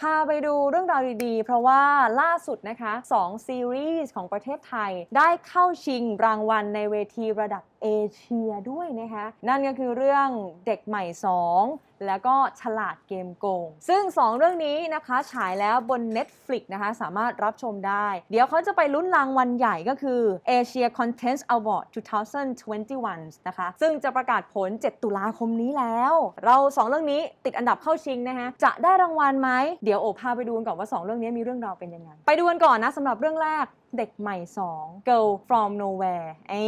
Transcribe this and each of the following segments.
พาไปดูเรื่องราวดีๆ เพราะว่าล่าสุดนะคะ2ซีรีส์ของประเทศไทย ได้เข้าชิงรางวัลในเวทีระดับเอเชียด้วยนะคะ นั่นก็คือเรื่องเด็กใหม่ 2 แล้วก็ฉลาดเกมโกง ซึ่ง 2 เรื่องนี้นะคะฉายแล้วบน Netflix นะคะสามารถรับชมได้ เดี๋ยวเขาจะไปลุ้นรางวัลใหญ่ก็คือ Asia Content Award 2021 นะคะ ซึ่งจะประกาศผล 7 ตุลาคมนี้แล้ว เรา 2 เรื่องนี้ติดอันดับเข้าชิงนะคะจะได้รางวัลไหม เดี๋ยวโอพาไปดูกันก่อนว่า 2 เรื่องนี้มีเรื่องราวเป็นยังไง ไปดูกันก่อนนะสำหรับเรื่องแรกเด็กใหม่ 2 Girl from Nowhere ไอ้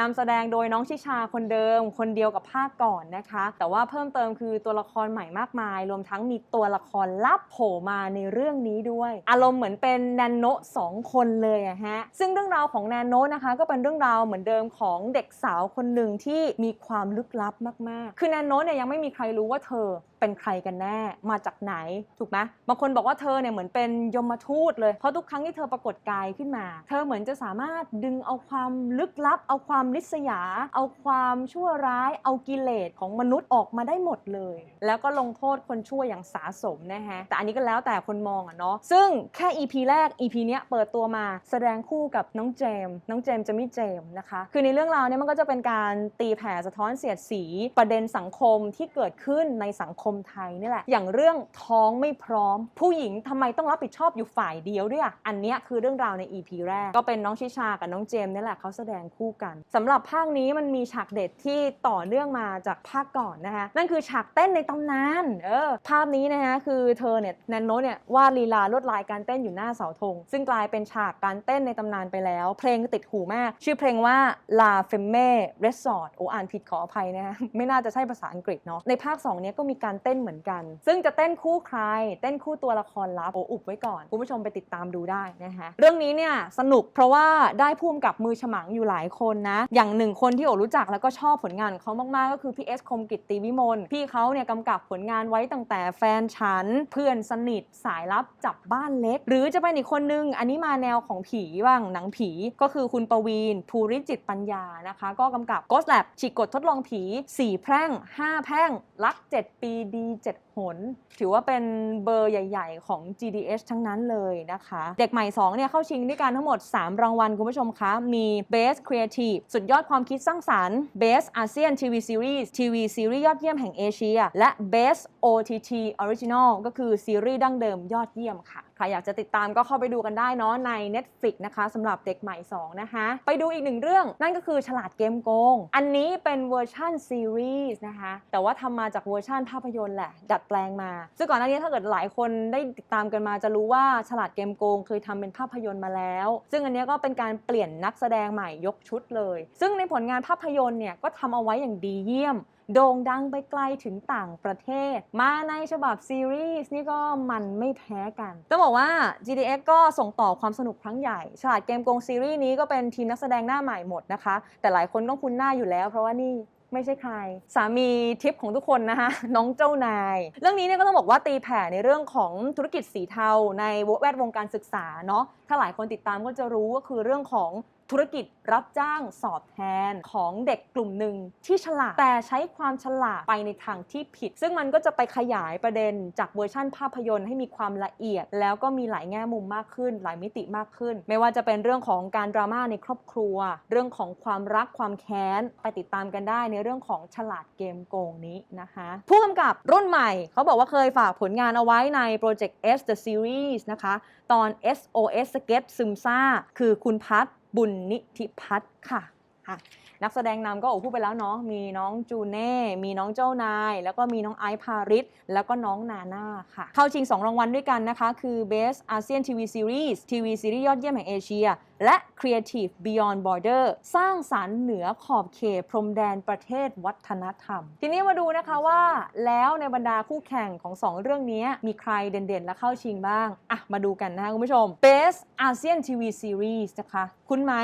นำแสดงโดยน้องชิชาคนเดิม คนเดียวกับภาคก่อนนะคะ แต่ว่าเพิ่มเติมคือตัวละครใหม่มากมาย รวมทั้งมีตัวละครลับโผล่มาในเรื่องนี้ด้วย อารมณ์เหมือนเป็นแนนโนะสองคนเลยอะฮะ ซึ่งเรื่องราวของแนนโนะนะคะ ก็เป็นเรื่องราวเหมือนเดิมของเด็กสาวคนหนึ่งที่มีความลึกลับมากๆ คือแนนโนะเนี่ยยังไม่มีใครรู้ว่าเธอเป็นใครกันแน่ มาจากไหน ถูกไหมบางคนบอกว่าเธอเนี่ยเหมือนเป็นยมทูตเลย เพราะทุกครั้งที่เธอปรากฏกายขึ้นมา เธอเหมือนจะสามารถดึงเอาความลึกลับ เอาความลิษยา เอาความชั่วร้าย เอากิเลสของมนุษย์ออกมาได้หมดเลย แล้วก็ลงโทษคนชั่วอย่างสาสมนะฮะ แต่อันนี้ก็แล้วแต่คนมองอะเนาะ ซึ่งแค่ EP แรก EP เนี้ยเปิดตัวมาแสดงคู่กับน้องเจมส์น้องเจมส์จะไม่เจมส์นะคะ คือในเรื่องราวเนี้ยมันก็จะเป็นการตีแผ่สะท้อนเสียดสี ประเด็นสังคมที่เกิดขึ้นในสังคมไทยนี่แหละ อย่างเรื่องท้องไม่พร้อม ผู้หญิงทำไมต้องรับผิดชอบอยู่ฝ่ายเดียวด้วยอะอันเนี้ยคือเรื่องราวใน EP แรก ก็เป็นน้องชิชากับน้องเจมส์นี่แหละเขาแสดงคู่กันสำหรับภาคนี้มันมีฉากเด็ดที่ต่อเนื่องมาจากภาคก่อนนะคะนั่นคือฉากเต้นในตำนานเออภาพนี้นะคะคือเธอเนี่ยแนนโนเนี่ยวาดลีลาลวดลายการเต้นอยู่หน้าเสาธงซึ่งกลายเป็นฉากการเต้นในตำนานไปแล้ว เพลงติดหูมาก ชื่อเพลงว่า La Femme Resort โอ้อ่านผิดขออภัยนะคะไม่น่าจะใช่ภาษาอังกฤษเนาะในภาค2เนี้ยก็มีการเต้นเหมือนกัน ซึ่งจะเต้นคู่ใคร เต้นคู่ตัวละครลับโอ้อุบไว้ก่อนคุณผู้ชมไปติดตามดูได้นะคะเรื่องนี้เนี่ยสนุกเพราะว่าได้พุ่มกับมือฉมังอยู่หลายคนนะ อย่างหนึ่งคนที่โอรู้จักแล้วก็ชอบผลงานของเขามากๆ ก็คือพี่เอสคมกิตติวิมลพี่เขาเนี่ยกำกับผลงานไว้ตั้งแต่แฟนฉัน เพื่อนสนิทสายลับจับบ้านเล็ก หรือจะเป็นอีกคนนึงอันนี้มาแนวของผีบ้างหนังผีก็คือคุณประวีนภูริจิตปัญญานะคะ ก็กำกับ Ghost Lab ฉีกกฎทดลองผี 4 แพร่ง 5 แพร่งรัก 7 ปีดี 7 ผล ถือว่าเป็นเบอร์ใหญ่ ๆ ของ GDS ทั้งนั้นเลยนะคะ เด็กใหม่ 2 เนี่ยเข้าชิงด้วยกันทั้งหมด 3 รางวัลคุณผู้ชมคะมี Best Creative สุดยอดความคิดสร้างสรรค์ Best ASEAN TV Series TV Series ยอดเยี่ยมแห่งเอเชีย และ Best OTT Original ก็คือซีรีส์ดั้งเดิมยอดเยี่ยมค่ะ ใครอยากจะติดตามก็เข้าไปดูกันได้เนาะใน Netflix นะคะสำหรับเด็กใหม่ 2 นะคะ ไปดูอีกหนึ่งเรื่องนั่นก็คือฉลาดเกมโกง อันนี้เป็นเวอร์ชั่นซีรีส์นะคะแต่ว่าทำมาจากเวอร์ชั่นภาพยนตร์แหละ ดัดแปลงมา ซึ่งก่อนหน้านี้ถ้าเกิดหลายคนได้ติดตามกันมาจะรู้ว่าฉลาดเกมโกงเคยทำเป็นภาพยนตร์มาแล้ว ซึ่งอันนี้ก็เป็นการเปลี่ยนนักแสดงใหม่ยกชุดเลย ซึ่งในผลงานภาพยนตร์เนี่ยก็ทำเอาไว้อย่างดีเยี่ยม โด่งดังไปไกลถึงต่างประเทศ มาในฉบับซีรีส์นี่ก็มันไม่แพ้กัน ต้องบอกว่า GDX ก็ส่งต่อความสนุกครั้งใหญ่ ฉลาดเกมโกงซีรีส์นี้ก็เป็นทีมนักแสดงหน้าใหม่หมดนะคะ แต่หลายคนต้องคุ้นหน้าอยู่แล้ว เพราะว่านี่ไม่ใช่ใคร สามีทิปของทุกคนนะคะ น้องเจ้านาย เรื่องนี้เนี่ยก็ต้องบอกว่าตีแผ่ในเรื่องของธุรกิจสีเทาในแวดวงการศึกษาเนาะถ้าหลายคนติดตามก็จะรู้ก็คือเรื่องของ ธุรกิจรับจ้างสอบแทนของเด็กกลุ่มหนึ่งที่ฉลาด แต่ใช้ความฉลาดไปในทางที่ผิด ซึ่งมันก็จะไปขยายประเด็นจากเวอร์ชั่นภาพยนตร์ให้มีความละเอียด แล้วก็มีหลายแง่มุมมากขึ้น หลายมิติมากขึ้น ไม่ว่าจะเป็นเรื่องของการดราม่าในครอบครัว เรื่องของความรักความแค้นไปติดตามกันได้ในเรื่องของฉลาดเกมโกงนี้นะคะ ผู้กำกับรุ่นใหม่ เขาบอกว่าเคยฝากผลงานเอาไว้ในโปรเจกต์ S The Series นะคะ ตอน SOS Sketch ซึมซ่า คือคุณพัฒ บุญนิธิพัฒน์ค่ะค่ะนักแสดงนำก็โอ้พูดไปแล้วเนาะมีน้องจูเน่ มีน้องเจ้านาย แล้วก็มีน้องไอซ์พาริสแล้วก็น้องนาน่าค่ะ เข้าชิง 2 รางวัลด้วยกันนะคะ คือ Best ASEAN TV Series TV Series ยอดเยี่ยมแห่งเอเชียและ Creative Beyond Border สร้างสารรค์เหนือขอบเขตพรมแดนประเทศวัฒนธรรม ทีนี้มาดูนะคะว่า แล้วในบรรดาคู่แข่งของ 2 เรื่องนี้มีใครเด่นๆ และเข้าชิงบ้าง อะ มาดูกันนะคะคุณผู้ชม Best ASEAN TV Series นะคะ คุ้นไหม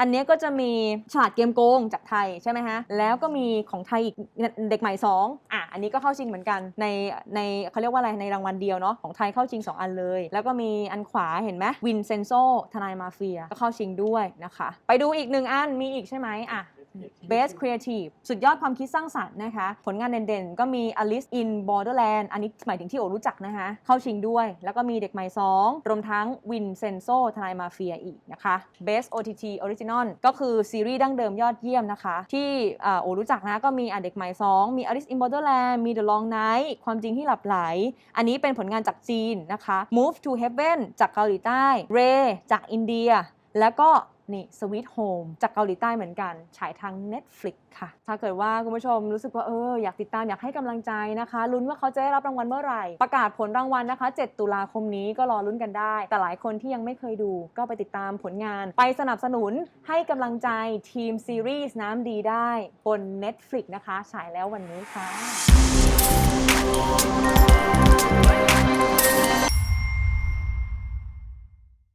อันนี้ก็จะมีฉลาดเกมโกงจากไทยใช่ไหมฮะ แล้วก็มีของไทยอีกเด็กใหม่ 2 อะ อันนี้ก็เข้าชิงเหมือนกัน ในในเขาเรียกว่าอะไร ในรางวัลเดียวเนาะ ของไทยเข้าชิง 2 อันเลย แล้วก็มีอันขวาเห็นไหมวินเซนโซทนายมาเฟียก็เข้าชิงด้วยนะคะ ไปดูอีกหนึ่งอันมีอีกใช่ไหมอะ Best Creative สุดยอดความคิดสร้างสรรค์นะคะ ผลงานเด่นๆ ก็มี Alice in Borderland อันนี้หมายถึงที่โอรู้จักนะคะ เข้าชิงด้วย แล้วก็มีเด็กใหม่ 2 รวมทั้ง Vincenzo ทนายมาเฟียอีกนะคะ Best OTT Original ก็คือซีรีส์ดั้งเดิมยอดเยี่ยมนะคะ ที่อ่าโอรู้จักนะก็มีอะเด็กใหม่ 2 มี Alice in Borderland มี The Long Night ความจริงที่หลับไหล อันนี้เป็นผลงานจากจีนนะคะ Move to Heaven จากเกาหลีใต้ Ray จากอินเดีย แล้วก็นี่ Sweet Home จากเกาหลีใต้เหมือนกันฉายทาง Netflix ค่ะ ถ้าเกิดว่าคุณผู้ชมรู้สึกว่าเอออยากติดตามอยากให้กำลังใจนะคะลุ้นว่าเขาจะได้รับรางวัลเมื่อไหร่ ประกาศผลรางวัลนะคะ 7 ตุลาคมนี้ก็รอลุ้นกันได้ แต่หลายคนที่ยังไม่เคยดู ก็ไปติดตามผลงาน ไปสนับสนุนให้กำลังใจทีมซีรีส์น้ำดีได้บน Netflix นะคะฉายแล้ววันนี้ค่ะ